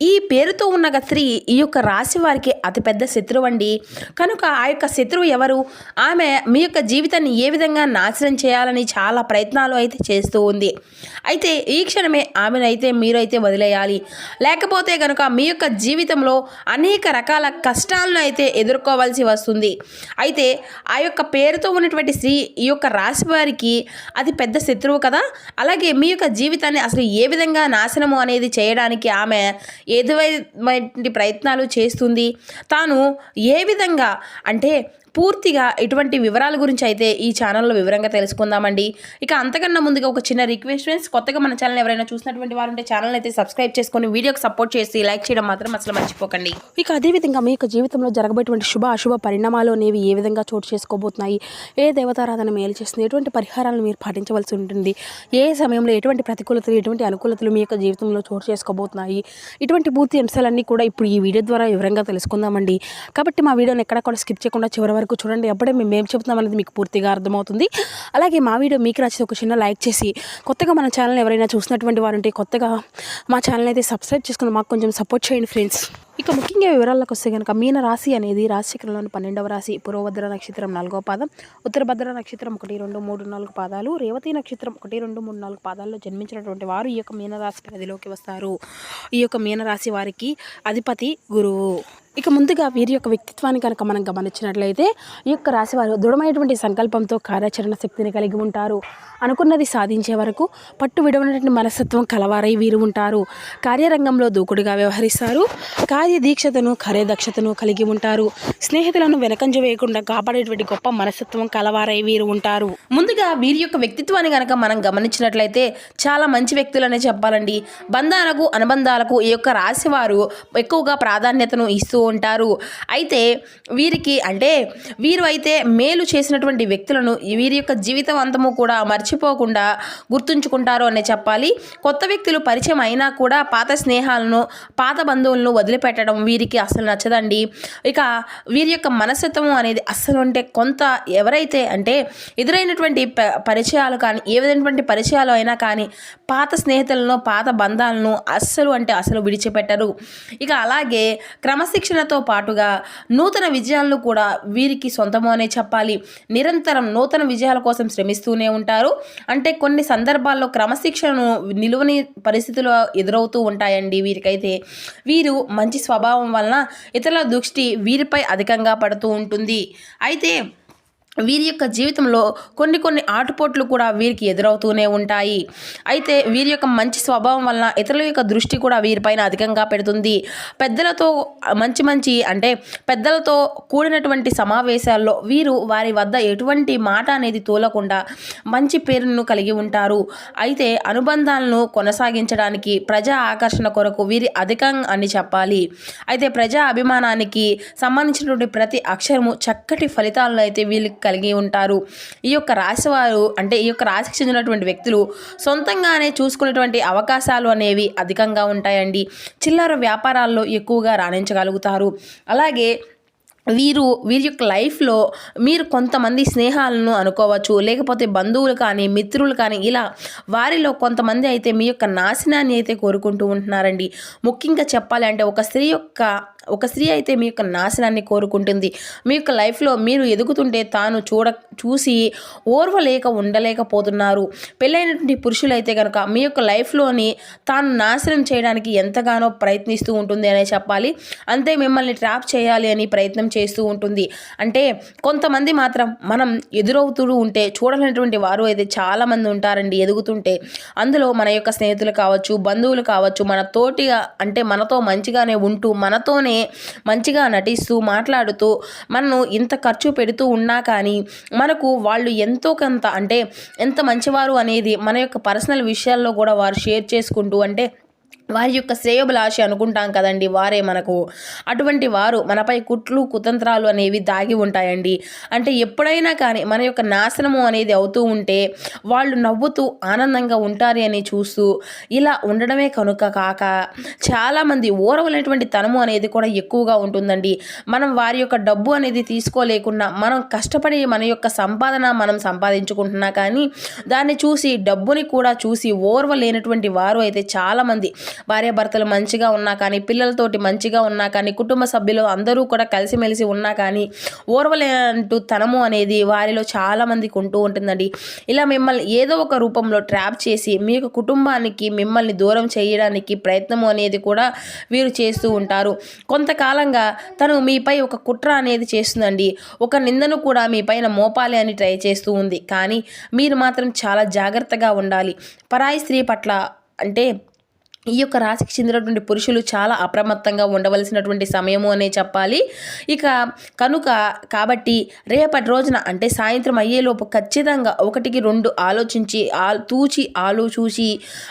ఈ పేరుతో ఉన్న స్త్రీ ఈ యొక్క రాశి వారికి అతిపెద్ద శత్రువు అండి. కనుక ఆ యొక్క శత్రువు ఎవరు? ఆమె మీ యొక్క జీవితాన్ని ఏ విధంగా నాశనం చేయాలని చాలా ప్రయత్నాలు అయితే చేస్తూ ఉంది. అయితే ఈ క్షణమే ఆమెనైతే మీరైతే వదిలేయాలి. లేకపోతే కనుక మీ యొక్క జీవితంలో అనేక రకాల కష్టాలను అయితే ఎదుర్కోవాల్సి వస్తుంది. అయితే ఆ యొక్క పేరుతో ఉన్నటువంటి స్త్రీ ఈ యొక్క రాశి వారికి అది పెద్ద శత్రువు కదా? అలాగే మీ యొక్క జీవితాన్ని అసలు ఏ విధంగా నాశనము అనేది చేయడానికి ఆమె ఏదైనా ప్రయత్నాలు చేస్తుంది. తాను ఏ విధంగా అంటే పూర్తిగా ఇటువంటి వివరాల గురించి అయితే ఈ ఛానల్లో వివరంగా తెలుసుకుందామండి. ఇక అంతకన్నా ముందుగా ఒక చిన్న రిక్వెస్ట్ ఫ్రెండ్స్ కొత్తగా మన ఛానల్ ఎవరైనా చూసినటువంటి వారు ఉంటే ఛానల్ అయితే సబ్స్క్రైబ్ చేసుకొని వీడియోకి సపోర్ట్ చేసి లైక్ చేయడం మాత్రం అసలు మర్చిపోకండి. ఇక అదేవిధంగా మీ యొక్క జీవితంలో జరగబోయేటువంటి శుభ అశుభ పరిణామాలు అనేవి ఏ విధంగా చోటు చేసుకోబోతున్నాయి? ఏ దేవతారాధన మేలు చేస్తుంది? ఎటువంటి పరిహారాలను మీరు పాటించవలసి ఉంటుంది? ఏ సమయంలో ఎటువంటి ప్రతికూలతలు ఎటువంటి అనుకూలతలు మీ యొక్క జీవితంలో చోటు చేసుకోబోతున్నాయి? ఇటువంటి పూర్తి అంశాలన్నీ కూడా ఇప్పుడు ఈ వీడియో ద్వారా వివరంగా తెలుసుకుందామండి. కాబట్టి మా వీడియోని ఎక్కడ కూడా స్కిప్ చేయకుండా చివరి వరకు చూడండి అప్పుడే మేము ఏం చెప్తున్నాం అనేది మీకు పూర్తిగా అర్థమవుతుంది. అలాగే మా వీడియో మీకు నచ్చితే ఒక చిన్న లైక్ చేసి కొత్తగా మన ఛానల్ ఎవరైనా చూసినటువంటి వారు ఉంటే కొత్తగా మా ఛానల్ అయితే సబ్స్క్రైబ్ చేసుకుని మాకు కొంచెం సపోర్ట్ చేయండి ఫ్రెండ్స్. ఇక ముఖ్యంగా వివరాలకు వస్తే కనుక మీన రాశి అనేది రాశిచక్రంలోని పన్నెండవ రాశి పూర్వభద్ర నక్షత్రం నాలుగో పాదం ఉత్తరభద్ర నక్షత్రం ఒకటి రెండు మూడు నాలుగు పాదాలు రేవతి నక్షత్రం ఒకటి రెండు మూడు నాలుగు పాదాల్లో జన్మించినటువంటి వారు ఈ యొక్క మీనరాశి పరిధిలోకి వస్తారు. ఈ యొక్క మీనరాశి వారికి అధిపతి గురువు. ఇక ముందుగా వీరి యొక్క వ్యక్తిత్వాన్ని కనుక మనం గమనించినట్లయితే ఈ యొక్క రాశి వారు దృఢమైనటువంటి సంకల్పంతో కార్యాచరణ శక్తిని కలిగి ఉంటారు. అనుకున్నది సాధించే వరకు పట్టు విడవనటువంటి మనస్తత్వం కలవారై వీరు ఉంటారు. కార్యరంగంలో దూకుడుగా వ్యవహరిస్తారు. కార్యదీక్షతను కార్యదక్షతను కలిగి ఉంటారు. స్నేహితులను వెనకంజ వేయకుండా కాపాడేటువంటి గొప్ప మనస్తత్వం కలవారై వీరు ఉంటారు. ముందుగా వీరి యొక్క వ్యక్తిత్వాన్ని కనుక మనం గమనించినట్లయితే చాలా మంచి వ్యక్తులనే చెప్పాలండి. బంధాలకు అనుబంధాలకు ఈ యొక్క రాశి వారు ఎక్కువగా ప్రాధాన్యతను ఇస్తూ ఉంటారు. అయితే వీరికి అంటే వీరు అయితే మేలు చేసినటువంటి వ్యక్తులను వీరి యొక్క జీవితవంతము కూడా మర్చిపోకుండా గుర్తుంచుకుంటారు అనే చెప్పాలి. కొత్త వ్యక్తులు పరిచయం అయినా కూడా పాత స్నేహాలను పాత బంధువులను పెట్టడం వీరికి అసలు నచ్చదండి. ఇక వీరి యొక్క మనస్తత్వం అనేది అస్సలు అంటే కొంత ఎవరైతే అంటే ఎదురైనటువంటి ప- పరిచయాలు కానీ ఏ విధమైనటువంటి పరిచయాలు అయినా కానీ పాత స్నేహితులను పాత బంధాలను అస్సలు అంటే అసలు విడిచిపెట్టరు. ఇక అలాగే క్రమశిక్షణతో పాటుగా నూతన విజయాలను కూడా వీరికి సొంతము అనే చెప్పాలి. నిరంతరం నూతన విజయాల కోసం శ్రమిస్తూనే ఉంటారు. అంటే కొన్ని సందర్భాల్లో క్రమశిక్షణను నిలువని పరిస్థితులు ఎదురవుతూ ఉంటాయండి వీరికైతే. వీరు మంచి స్వభావం వలన ఇతరుల దృష్టి వీరిపై అధికంగా పడుతూ ఉంటుంది. అయితే వీరి యొక్క జీవితంలో కొన్ని కొన్ని ఆటుపోట్లు కూడా వీరికి ఎదురవుతూనే ఉంటాయి. అయితే వీరి యొక్క మంచి స్వభావం వలన ఇతరుల యొక్క దృష్టి కూడా వీరిపైన అధికంగా పెడుతుంది. పెద్దలతో మంచి మంచి అంటే పెద్దలతో కూడినటువంటి సమావేశాల్లో వీరు వారి వద్ద ఎటువంటి మాట అనేది తోలకుండా మంచి పేరును కలిగి ఉంటారు. అయితే అనుబంధాలను కొనసాగించడానికి ప్రజా ఆకర్షణ కొరకు వీరి అధికం అని చెప్పాలి. అయితే ప్రజా అభిమానానికి సంబంధించినటువంటి ప్రతి అక్షరము చక్కటి ఫలితాలను అయితే వీళ్ళకి కలిగి ఉంటారు. ఈ యొక్క రాశి వారు అంటే ఈ యొక్క రాశికి చెందినటువంటి వ్యక్తులు సొంతంగానే చూసుకునేటువంటి అవకాశాలు అనేవి అధికంగా ఉంటాయండి. చిల్లర వ్యాపారాల్లో ఎక్కువగా రాణించగలుగుతారు. అలాగే వీరు వీరి యొక్క లైఫ్లో మీరు కొంతమంది స్నేహాలను అనుకోవచ్చు లేకపోతే బంధువులు కానీ మిత్రులు కానీ ఇలా వారిలో కొంతమంది అయితే మీ యొక్క నాశనాన్ని అయితే కోరుకుంటూ ఉంటున్నారండి. ముఖ్యంగా చెప్పాలి అంటే ఒక స్త్రీ యొక్క ఒక స్త్రీ అయితే మీ యొక్క నాశనాన్ని కోరుకుంటుంది. మీ యొక్క లైఫ్లో మీరు ఎదుగుతుంటే తాను చూడ చూసి ఓర్వలేక ఉండలేకపోతున్నారు. పెళ్ళైనటువంటి పురుషులు అయితే కనుక మీ యొక్క లైఫ్లోని తాను నాశనం చేయడానికి ఎంతగానో ప్రయత్నిస్తూ ఉంటుంది అనే చెప్పాలి. అంతే మిమ్మల్ని ట్రాప్ చేయాలి అని ప్రయత్నం చేస్తూ ఉంటుంది. అంటే కొంతమంది మాత్రం మనం ఎదురవుతూ ఉంటే చూడలేనటువంటి వారు అయితే చాలామంది ఉంటారండి ఎదుగుతుంటే. అందులో మన యొక్క స్నేహితులు కావచ్చు బంధువులు కావచ్చు మన తోటిగా అంటే మనతో మంచిగానే ఉంటూ మనతోనే మంచిగా నటిస్తూ మాట్లాడుతూ మనను ఇంత ఖర్చు పెడుతూ ఉన్నా కానీ మనకు వాళ్ళు ఎంతో కొంత అంటే ఎంత మంచివారు అనేది మన యొక్క పర్సనల్ విషయాల్లో కూడా వారు షేర్ చేసుకుంటూ అంటే వారి యొక్క శ్రేయోభిలాషి అనుకుంటాం కదండి. వారే మనకు అటువంటి వారు. మనపై కుట్లు కుతంత్రాలు అనేవి దాగి ఉంటాయండి. అంటే ఎప్పుడైనా కానీ మన యొక్క నాశనము అనేది అవుతూ ఉంటే వాళ్ళు నవ్వుతూ ఆనందంగా ఉంటారు అని చూస్తూ ఇలా ఉండడమే కనుక కాక చాలామంది ఓరవలైనటువంటి తనము అనేది కూడా ఎక్కువగా ఉంటుందండి. మనం వారి యొక్క డబ్బు అనేది తీసుకోలేకున్నా మనం కష్టపడి మన యొక్క సంపాదన మనం సంపాదించుకుంటున్నా కానీ దాన్ని చూసి డబ్బుని కూడా చూసి ఓర్వలేనటువంటి వారు అయితే చాలామంది. భార్యాభర్తలు మంచిగా ఉన్నా కానీ పిల్లలతోటి మంచిగా ఉన్నా కానీ కుటుంబ సభ్యులు అందరూ కూడా కలిసిమెలిసి ఉన్నా కానీ ఓర్వలేనంటూ తనము అనేది వారిలో చాలామందికి ఉంటూ ఉంటుందండి. ఇలా మిమ్మల్ని ఏదో ఒక రూపంలో ట్రాప్ చేసి మీ యొక్క కుటుంబానికి మిమ్మల్ని దూరం చేయడానికి ప్రయత్నము అనేది కూడా వీరు చేస్తూ ఉంటారు. కొంతకాలంగా తను మీపై ఒక కుట్ర అనేది చేస్తుందండి. ఒక నిందను కూడా మీ పైన మోపాలి అని ట్రై చేస్తూ ఉంది. కానీ మీరు మాత్రం చాలా జాగ్రత్తగా ఉండాలి. పరాయి స్త్రీ పట్ల అంటే ఈ యొక్క రాశికి చెందినటువంటి పురుషులు చాలా అప్రమత్తంగా ఉండవలసినటువంటి సమయము అనే చెప్పాలి. ఇక కనుక కాబట్టి రేపటి రోజున అంటే సాయంత్రం అయ్యేలోపు ఖచ్చితంగా ఒకటికి రెండు ఆలోచించి ఆ తూచి ఆలో చూసి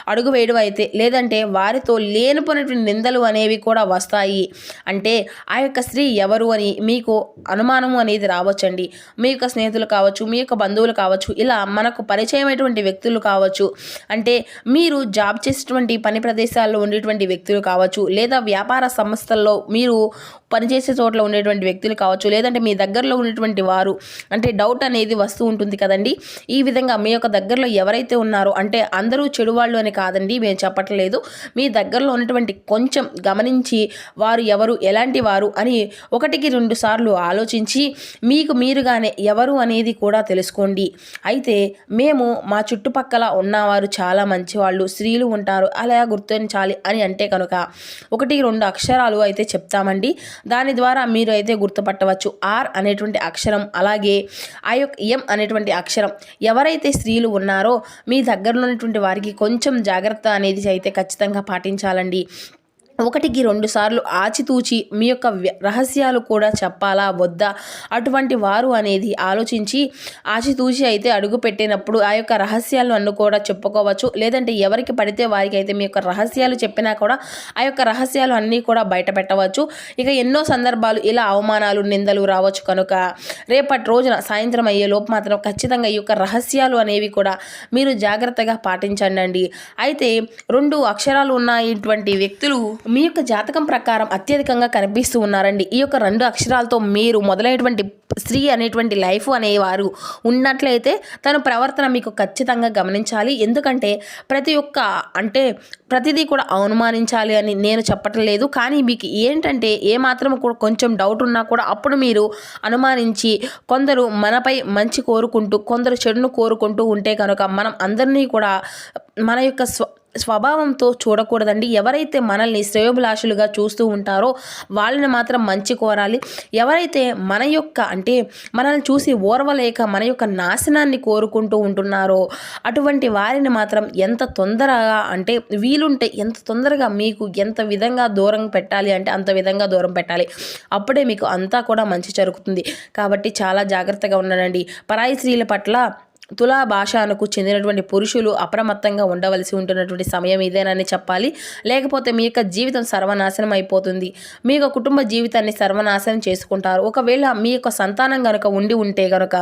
అడుగు వేయడం అయితే లేదంటే వారితో లేనిపోయినటువంటి నిందలు అనేవి కూడా వస్తాయి. అంటే ఆ యొక్క స్త్రీ ఎవరు అని మీకు అనుమానము అనేది రావచ్చండి. మీ యొక్క స్నేహితులు కావచ్చు మీ యొక్క బంధువులు కావచ్చు ఇలా మనకు పరిచయమైనటువంటి వ్యక్తులు కావచ్చు. అంటే మీరు జాబ్ చేసేటువంటి పని ప్రదేశాల్లో ఉండేటువంటి వ్యక్తులు కావచ్చు లేదా వ్యాపార సంస్థల్లో మీరు పనిచేసే చోట్ల ఉండేటువంటి వ్యక్తులు కావచ్చు లేదంటే మీ దగ్గరలో ఉన్నటువంటి వారు అంటే డౌట్ అనేది వస్తూ ఉంటుంది కదండి. ఈ విధంగా మీ యొక్క దగ్గరలో ఎవరైతే ఉన్నారో అంటే అందరూ చెడు వాళ్ళు అని కాదండి మేము చెప్పట్లేదు. మీ దగ్గరలో ఉన్నటువంటి కొంచెం గమనించి వారు ఎవరు ఎలాంటి వారు అని ఒకటికి రెండు సార్లు ఆలోచించి మీకు మీరుగానే ఎవరు అనేది కూడా తెలుసుకోండి. అయితే మేము మా చుట్టుపక్కల ఉన్నవారు చాలా మంచివాళ్ళు స్త్రీలు ఉంటారు అలా గుర్తించాలి అని అంటే కనుక ఒకటి రెండు అక్షరాలు అయితే చెప్తామండి. దాని ద్వారా మీరు అయితే గుర్తుపట్టవచ్చు. ఆర్ అనేటువంటి అక్షరం అలాగే ఆ యొక్క ఎం అనేటువంటి అక్షరం. ఎవరైతే స్త్రీలు ఉన్నారో మీ దగ్గరలో ఉన్నటువంటి వారికి కొంచెం జాగ్రత్త అనేది అయితే ఖచ్చితంగా పాటించాలండి. ఒకటికి రెండు సార్లు ఆచితూచి మీ యొక్క వ్య- రహస్యాలు కూడా చెప్పాలా వద్దా? అటువంటి వారు అనేది ఆలోచించి ఆచితూచి అయితే అడుగు పెట్టినప్పుడు ఆ యొక్క రహస్యాలు అన్ను కూడా చెప్పుకోవచ్చు. లేదంటే ఎవరికి పడితే వారికి అయితే మీ యొక్క రహస్యాలు చెప్పినా కూడా ఆ యొక్క రహస్యాలు అన్నీ కూడా బయట పెట్టవచ్చు ఇక ఎన్నో సందర్భాలు ఇలా అవమానాలు నిందలు రావచ్చు కనుక రేపటి రోజున సాయంత్రం అయ్యే లోపు మాత్రం ఖచ్చితంగా ఈ యొక్క రహస్యాలు అనేవి కూడా మీరు జాగ్రత్తగా పాటించండి అయితే రెండు అక్షరాలు ఉన్నటువంటి వ్యక్తులు మీ యొక్క జాతకం ప్రకారం అత్యధికంగా కనిపిస్తూ ఉన్నారండి. ఈ యొక్క రెండు అక్షరాలతో మీరు మొదలైనటువంటి స్త్రీ అనేటువంటి లైఫ్ అనేవారు ఉన్నట్లయితే తన ప్రవర్తన మీకు ఖచ్చితంగా గమనించాలి. ఎందుకంటే ప్రతి ఒక్క అంటే ప్రతిదీ కూడా అనుమానించాలి అని నేను చెప్పటం లేదు. కానీ మీకు ఏంటంటే ఏమాత్రం కూడా కొంచెం డౌట్ ఉన్నా కూడా అప్పుడు మీరు అనుమానించి కొందరు మనపై మంచి కోరుకుంటూ కొందరు చెడును కోరుకుంటూ ఉంటే కనుక మనం అందరినీ కూడా మన యొక్క స్వ స్వభావంతో చూడకూడదండి. ఎవరైతే మనల్ని శ్రేయోభిలాషులుగా చూస్తూ ఉంటారో వాళ్ళని మాత్రం మంచి కోరాలి. ఎవరైతే మన యొక్క అంటే మనల్ని చూసి ఓర్వలేక మన యొక్క నాశనాన్ని కోరుకుంటూ ఉంటున్నారో అటువంటి వారిని మాత్రం ఎంత తొందరగా అంటే వీలుంటే ఎంత తొందరగా మీకు ఎంత విధంగా దూరం పెట్టాలి అంటే అంత విధంగా దూరం పెట్టాలి. అప్పుడే మీకు అంతా కూడా మంచి జరుగుతుంది. కాబట్టి చాలా జాగ్రత్తగా ఉండండి. పరాయి స్త్రీల పట్ల తులా భాషకు చెందినటువంటి పురుషులు అప్రమత్తంగా ఉండవలసి ఉంటున్నటువంటి సమయం ఇదేనని చెప్పాలి. లేకపోతే మీ యొక్క జీవితం సర్వనాశనం అయిపోతుంది. మీ యొక్క కుటుంబ జీవితాన్ని సర్వనాశనం చేసుకుంటారు. ఒకవేళ మీ యొక్క సంతానం కనుక ఉండి ఉంటే కనుక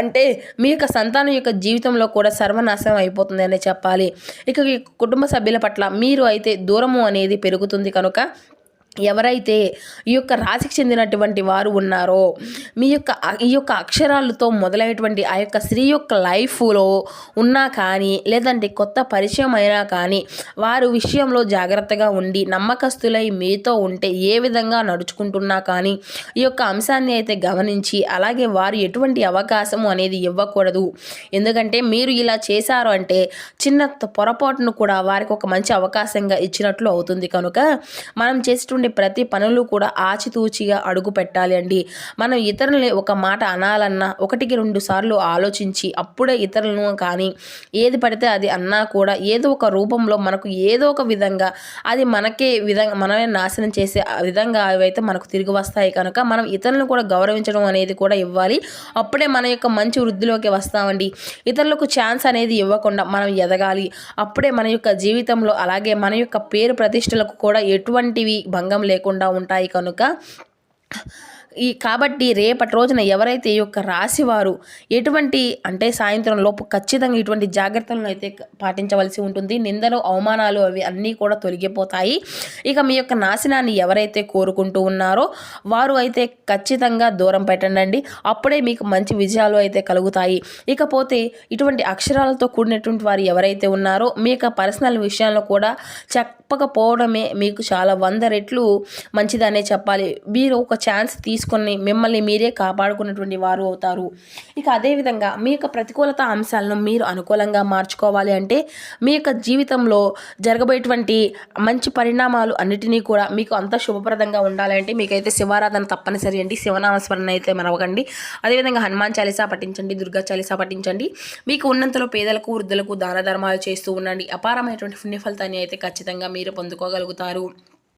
అంటే మీ యొక్క సంతానం యొక్క జీవితంలో కూడా సర్వనాశనం అయిపోతుంది అని చెప్పాలి. ఇక కుటుంబ సభ్యుల పట్ల మీరు అయితే దూరము అనేది పెరుగుతుంది కనుక ఎవరైతే ఈ యొక్క రాశికి చెందినటువంటి వారు ఉన్నారో మీ యొక్క ఈ యొక్క అక్షరాలతో మొదలైనటువంటి ఆ యొక్క స్త్రీ యొక్క లైఫ్లో ఉన్నా కానీ లేదంటే కొత్త పరిచయం అయినా కానీ వారు విషయంలో జాగ్రత్తగా ఉండి నమ్మకస్తులై మీతో ఉంటే ఏ విధంగా నడుచుకుంటున్నా కానీ ఈ యొక్క అంశాన్ని అయితే గమనించి అలాగే వారు ఎటువంటి అవకాశము అనేది ఇవ్వకూడదు. ఎందుకంటే మీరు ఇలా చేశారు అంటే చిన్న పొరపాటును కూడా వారికి ఒక మంచి అవకాశంగా ఇచ్చినట్లు అవుతుంది. కనుక మనం చేసేటువంటి చేసేటువంటి ప్రతి పనులు కూడా ఆచితూచిగా అడుగు పెట్టాలి అండి. మనం ఇతరులని ఒక మాట అనాలన్నా ఒకటికి రెండు సార్లు ఆలోచించి అప్పుడే ఇతరులను కానీ ఏది పడితే అది అన్నా కూడా ఏదో ఒక రూపంలో మనకు ఏదో ఒక విధంగా అది మనకే విధంగా మనమే నాశనం చేసే ఆ విధంగా అవైతే మనకు తిరిగి వస్తాయి. కనుక మనం ఇతరులను కూడా గౌరవించడం అనేది కూడా ఇవ్వాలి. అప్పుడే మన యొక్క మంచి వృద్ధిలోకి వస్తామండి. ఇతరులకు ఛాన్స్ అనేది ఇవ్వకుండా మనం ఎదగాలి. అప్పుడే మన యొక్క జీవితంలో అలాగే మన యొక్క పేరు ప్రతిష్టలకు కూడా ఎటువంటివి భంగ లేకుండా ఉంటాయి కనుక. ఈ కాబట్టి రేపటి రోజున ఎవరైతే ఈ యొక్క రాశివారు ఎటువంటి అంటే సాయంత్రం లోపు ఖచ్చితంగా ఇటువంటి జాగ్రత్తలను అయితే పాటించవలసి ఉంటుంది. నిందలు అవమానాలు అవి అన్నీ కూడా తొలగిపోతాయి. ఇక మీ యొక్క నాశనాన్ని ఎవరైతే కోరుకుంటూ ఉన్నారో వారు అయితే ఖచ్చితంగా దూరం పెట్టండి అప్పుడే మీకు మంచి విజయాలు అయితే కలుగుతాయి. ఇకపోతే ఇటువంటి అక్షరాలతో కూడినటువంటి వారు ఎవరైతే ఉన్నారో మీ యొక్క పర్సనల్ విషయాల్లో కూడా చెప్పకపోవడమే మీకు చాలా వంద రెట్లు మంచిదనే చెప్పాలి. మీరు ఒక ఛాన్స్ తీసుకొని మిమ్మల్ని మీరే కాపాడుకున్నటువంటి వారు అవుతారు. ఇక అదేవిధంగా మీ యొక్క ప్రతికూలత అంశాలను మీరు అనుకూలంగా మార్చుకోవాలి అంటే మీ యొక్క జీవితంలో జరగబోయేటువంటి మంచి పరిణామాలు అన్నిటినీ కూడా మీకు అంత శుభప్రదంగా ఉండాలంటే మీకైతే శివారాధన తప్పనిసరి అండి. శివనామస్మరణ అయితే మరవకండి. అదేవిధంగా హనుమాన్ చాలీసా పఠించండి దుర్గా చాలీసా పఠించండి. మీకు ఉన్నంతలో పేదలకు వృద్ధులకు దాన ధర్మాలు చేస్తూ ఉండండి. అపారమైనటువంటి పుణ్య ఫలితాన్ని అయితే ఖచ్చితంగా మీరు పొందుకోగలుగుతారు.